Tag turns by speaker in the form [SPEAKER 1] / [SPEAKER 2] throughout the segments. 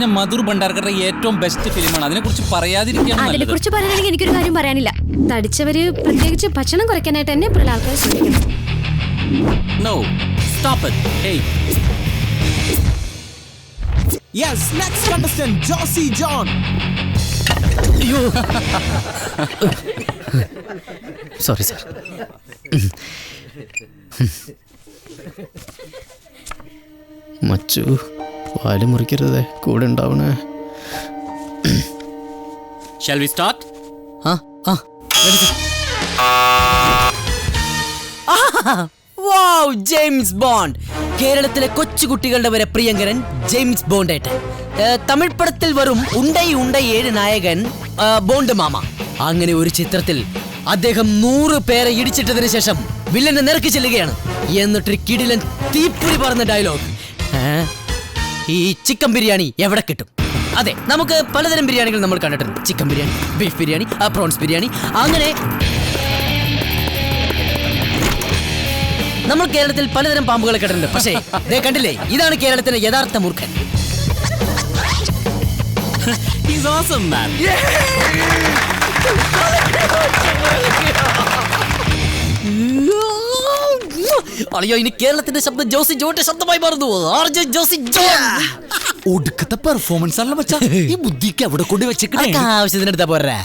[SPEAKER 1] പറഞ്ഞ മധുർ ഭണ്ഡാർക്കറുടെ ഏറ്റവും ബെസ്റ്റ് ഫിലിമാണ് അതിനെ കുറിച്ച് പറയാതിരിക്കുകയാണ്
[SPEAKER 2] പറയാനാണെങ്കിൽ എനിക്കൊരു കാര്യം പറയാനില്ല. തടിച്ചവര് പ്രത്യേകിച്ച് ഭക്ഷണം കുറയ്ക്കാനായിട്ട് എന്നെ പോലുള്ള ആൾക്കാർ ശ്രമിക്കണം
[SPEAKER 1] no stop it hey
[SPEAKER 3] Yes, next contestant, Josie John.
[SPEAKER 4] Sorry sir മച്ചു. വാൽ മുറിക്കരുതേ. കൂടെ ഉണ്ടാവണേ.
[SPEAKER 1] ഷാൽ വി സ്റ്റാർട്ട്
[SPEAKER 4] ആ ആ
[SPEAKER 5] വാവ് ജെയിംസ് ബോണ്ട്. കേരളത്തിലെ കൊച്ചുകുട്ടികളുടെ വരെ പ്രിയങ്കരൻ ജെയിംസ് ബോണ്ട് ഏട്ടൻ തമിഴ് പടത്തിൽ വരും ഉണ്ടൈ ഉണ്ടൈ ഏഴ് നായകൻ ബോണ്ട് മാമ. അങ്ങനെ ഒരു ചിത്രത്തിൽ അദ്ദേഹം നൂറ് പേരെ ഇടിച്ചിട്ടതിന് ശേഷം വില്ലനെ നിരക്കി ചെല്ലുകയാണ്. എന്നിട്ടൊരു കിടിലൻ തീപ്പൊരി പറഞ്ഞ ഡയലോഗ്. ഈ ചിക്കൻ ബിരിയാണി എവിടെ കിട്ടും? അതെ നമുക്ക് പലതരം ബിരിയാണികൾ നമ്മൾ കണ്ടിട്ടുണ്ട്. ചിക്കൻ ബിരിയാണി ബീഫ് ബിരിയാണി ആ, പ്രോൺസ് ബിരിയാണി അങ്ങനെ നമ്മൾ കേരളത്തിൽ പലതരം പാമ്പുകളെ കണ്ടിട്ടുണ്ട്. പക്ഷേ ഇതേ കണ്ടില്ലേ? ഇതാണ് കേരളത്തിന്റെ യഥാർത്ഥ മൂർഖൻ.
[SPEAKER 1] He's awesome, man.
[SPEAKER 5] അയ്യോ ഇനി കേരളത്തിന്റെ ശബ്ദം ജോസി ജോന്റെ ശബ്ദമായി മാറുന്നു. ആർ ജെ ജോസി ജോൺ
[SPEAKER 3] ഒടുക്കത്തെ പെർഫോമൻസ് ആണല്ലോ മച്ചാ. ഈ ബുദ്ധിക്ക് എവിടെ കൊണ്ട് വെച്ചേക്കണേ?
[SPEAKER 5] അതൊക്കെ ആവശ്യത്തിന് എടുത്താ പോരാ.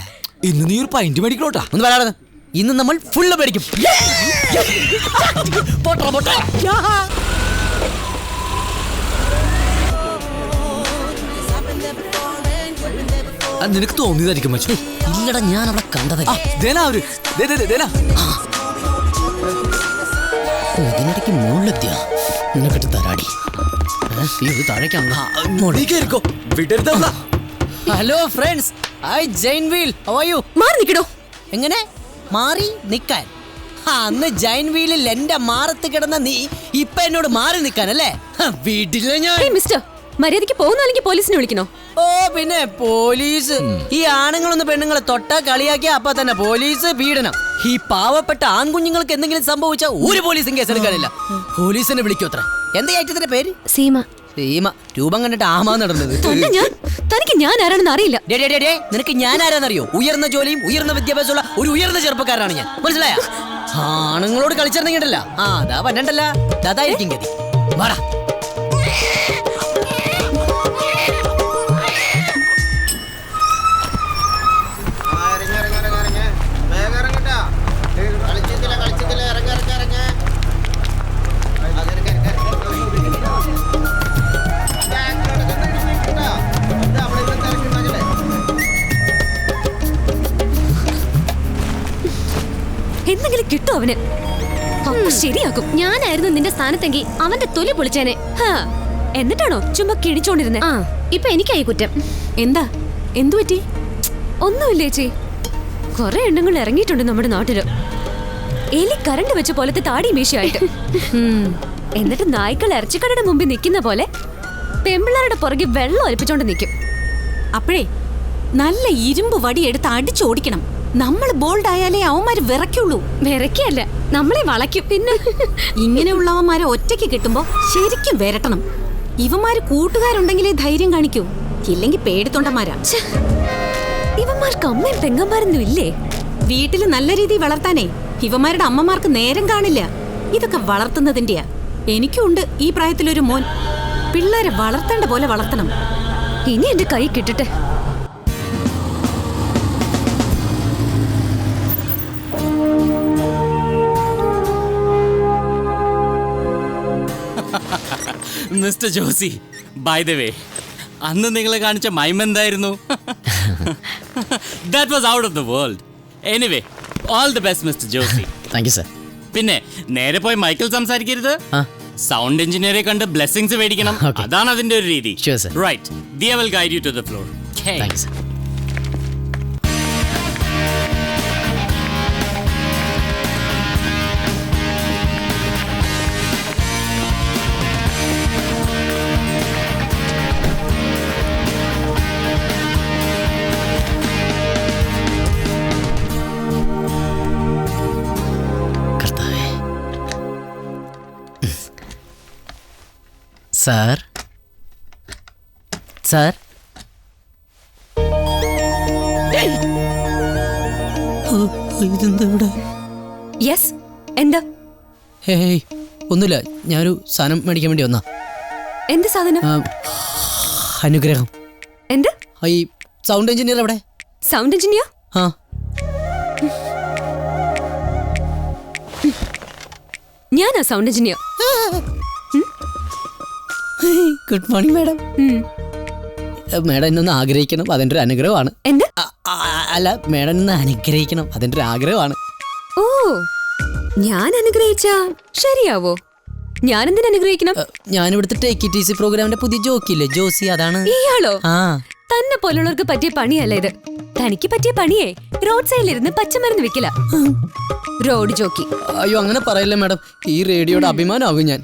[SPEAKER 3] ഇന്ന് നീ ഒരു പൈന്റ് മേടിക്കണോട്ടാ?
[SPEAKER 5] ഒന്ന് പറയാതെ ഇന്ന് നമ്മൾ ഫുള്ള് മേടിക്കും. പോട്ടോ പോട്ടോ.
[SPEAKER 3] അത് നിനക്ക് തോന്നിയതായിരിക്കും മച്ചു.
[SPEAKER 5] ഇല്ലടാ ഞാൻ അവിടെ കണ്ടതേ
[SPEAKER 3] അവർ. ദേ, ദേ, ദേ, ദേനാ.
[SPEAKER 5] ഇതിനിടയ്ക്ക് മുകളിലെത്തിയ നിനക്കിട്ട് തരാടി ഏ, ഈ ഇത് താഴേക്കാണല്ലോ
[SPEAKER 3] നീ കേറിക്കോ. വിടരുത് അവളെ.
[SPEAKER 5] ഹലോ ഫ്രണ്ട്സ് ഐ ജൈൻ വീൽ ഹൗ ആർ യു
[SPEAKER 2] മാറി നിൽക്കണോ
[SPEAKER 5] എങ്ങനെ? മാറി നിക്കാൻ. ആ, അന്ന് ജൈൻ വീലിൽ എന്റെ മാറത്ത് കിടന്ന നീ ഇപ്പൊ എന്നോട് മാറി നിക്കാൻ അല്ലേ വീട്ടിലെ ഞാൻ.
[SPEAKER 2] മിസ്റ്റർ മര്യാദയ്ക്ക് പോകുന്ന അല്ലെങ്കിൽ പോലീസിനെ വിളിക്കണോ?
[SPEAKER 5] ഓ പിന്നെ പോലീസ്. ഈ ആണുങ്ങളൊന്ന് പെണ്ണുങ്ങളെ തൊട്ടാ കളിയാക്കിയ അപ്പൊ തന്നെ പോലീസ് പീഡനം. ഈ പാവപ്പെട്ട ആൺകുഞ്ഞുങ്ങൾക്ക് എന്തെങ്കിലും സംഭവിച്ചാൽ ഒരു പോലീസും കേസ് എടുക്കാനില്ല. പോലീസിനെ വിളിക്കോ അത്ര. എന്താ ഏറ്റത്തിന്റെ പേര്?
[SPEAKER 2] സീമ.
[SPEAKER 5] സീമ. രൂപം കണ്ടിട്ട് ആമാ നടന്നത്.
[SPEAKER 2] തനിക്ക് ഞാൻ ആരാണെന്ന് അറിയില്ല.
[SPEAKER 5] ഡേ, ഡേ, ഡേ, ഡേ, നിനക്ക് ഞാൻ ആരാന്നറിയോ? ഉയർന്ന ജോലിയും ഉയർന്ന വിദ്യാഭ്യാസമുള്ള ഒരു ഉയർന്ന ചെറുപ്പക്കാരനാണ് ഞാൻ. മനസ്സിലായ? ആണുങ്ങളോട് കളിച്ചിറങ്ങിയിട്ടല്ല ആ അതാ പണ്ടല്ല അതായിരിക്കും ഗതി. വാടാ.
[SPEAKER 2] അവന്. ശരിയാക്കും. ഞാനായിരുന്നു നിന്റെ സ്ഥാനത്തെങ്കിൽ അവന്റെ തൊലി പൊളിച്ചേനെ. എന്നിട്ടാണോ ചുമ്മാ കിണിച്ചോണ്ടിരുന്നേ ഇപ്പൊ എനിക്കായി കുറ്റം. എന്താ? എന്തു പറ്റി? ഒന്നുമില്ല ചേച്ചി? കുറെ എണ്ണങ്ങൾ ഇറങ്ങിയിട്ടുണ്ട് നമ്മുടെ നാട്ടിൽ. എലി കറണ്ട് വെച്ച പോലത്തെ താടി മീശയായിട്ട്. എന്നിട്ട് നായ്ക്കൾ ഇറച്ചിക്കടയുടെ മുമ്പിൽ നിൽക്കുന്ന പോലെ പെമ്പിള്ളാരുടെ പുറകെ വെള്ളം ഒലിപ്പിച്ചോണ്ട് നിൽക്കും.
[SPEAKER 6] അപ്പോഴേ നല്ല ഇരുമ്പ് വടി എടുത്ത് അടിച്ചോടിക്കണം. നമ്മൾ ബോൾഡ് ആയാലേ അവന്മാര് വിറയ്ക്കുള്ളൂ.
[SPEAKER 2] വിറയ്ക്കല്ല നമ്മളെ വളയ്ക്കും. പിന്നെ?
[SPEAKER 6] ഇങ്ങനെയുള്ളവന്മാരെ ഒറ്റയ്ക്ക് കിട്ടുമ്പോ ശരിക്കും വിരട്ടണം. ഇവന്മാര് കൂട്ടുകാരുണ്ടെങ്കിലേ ധൈര്യം കാണിക്കൂ. ഇല്ലെങ്കിൽ പേടിത്തൊണ്ടന്മാരാ.
[SPEAKER 2] ഇവന്മാർക്ക് അമ്മയും പെങ്ങന്മാരൊന്നും ഇല്ലേ?
[SPEAKER 6] വീട്ടിൽ നല്ല രീതിയിൽ വളർത്താനേ ഇവന്മാരുടെ അമ്മമാർക്ക് നേരം കാണില്ല. ഇതൊക്കെ വളർത്തുന്നതിന്റെയാ. എനിക്കുണ്ട് ഈ പ്രായത്തിലൊരു മോൻ. പിള്ളേരെ വളർത്തേണ്ട പോലെ വളർത്തണം.
[SPEAKER 2] ഇനി എന്റെ കൈ കിട്ടട്ടെ.
[SPEAKER 1] Mister Josie by the way അന്ന് നിങ്ങളെ കാണിച്ച മൈം എന്തായിരുന്നു? That was out of the world anyway all the best mister Josie.
[SPEAKER 4] Thank you sir
[SPEAKER 1] പിന്നെ നേരെ പോയി മൈക്കിൾ സംസാരിക്കരുത്. സൗണ്ട് എഞ്ചിനീയറെ കണ്ട് ബ്ലെസ്സിങ്സ് മേടിക്കണം. അതാണ് അതിന്റെ ഒരു രീതി. Right Diya will guide you to the floor
[SPEAKER 4] thank you sir sir
[SPEAKER 5] sir
[SPEAKER 2] yes എന്താ?
[SPEAKER 5] ഹേയ് ഒന്നുമില്ല ഞാനൊരു സാധനം മേടിക്കാൻ വേണ്ടി വന്നാ.
[SPEAKER 2] എന്ത് സാധനം?
[SPEAKER 5] അനുഗ്രഹം.
[SPEAKER 2] എന്ത്?
[SPEAKER 5] ഈ സൗണ്ട് എഞ്ചിനീയർ എവിടെ?
[SPEAKER 2] Sound engineer?
[SPEAKER 5] ആ.
[SPEAKER 2] ഞാനാ sound engineer.
[SPEAKER 5] Good morning madam madam എന്നൊന്ന് ആഗ്രഹിക്കണം. അതിന്റെ ഒരു അനുഗ്രഹമാണ്.
[SPEAKER 2] എന്ത്?
[SPEAKER 5] അല്ല മാഡം എന്ന് അനുഗ്രഹിക്കണം. അതിന്റെ ഒരു ആഗ്രഹമാണ്.
[SPEAKER 2] ഓ ഞാൻ അനുഗ്രഹിച്ച? ശരിയാവോ? ഞാൻ എന്തിനു അനുഗ്രഹിക്കണം?
[SPEAKER 5] ഞാൻ ഇവിടുത്തെ ടേക്ക് ടി സി പ്രോഗ്രാമിന്റെ പുതിയ ജോക്കില്ലേ ജോസി അതാണ്.
[SPEAKER 2] ഇയാളോ?
[SPEAKER 5] ആ.
[SPEAKER 2] തന്നെ പോലുള്ളവർക്ക് പറ്റിയ പണിയല്ല ഇത്? തനിക്ക് പറ്റിയ പണിയേ. റോഡ് സൈഡിലിരുന്ന് പച്ചമരുന്ന് വിക്കില്ല റോഡ് ജോക്കി.
[SPEAKER 5] അയ്യോ അങ്ങനെ പറയല്ലേ മാഡം. ഈ റേഡിയോയുടെ അഭിമാനമാകും ഞാൻ.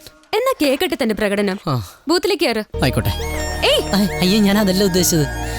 [SPEAKER 2] കേക്കട്ടെ തന്റെ പ്രകടനം. ബൂത്തിലേക്ക് കയറ്.
[SPEAKER 5] ആയിക്കോട്ടെ.
[SPEAKER 2] ഏയ്.
[SPEAKER 5] അയ്യോ ഞാൻ അതല്ല ഉദ്ദേശിച്ചത്.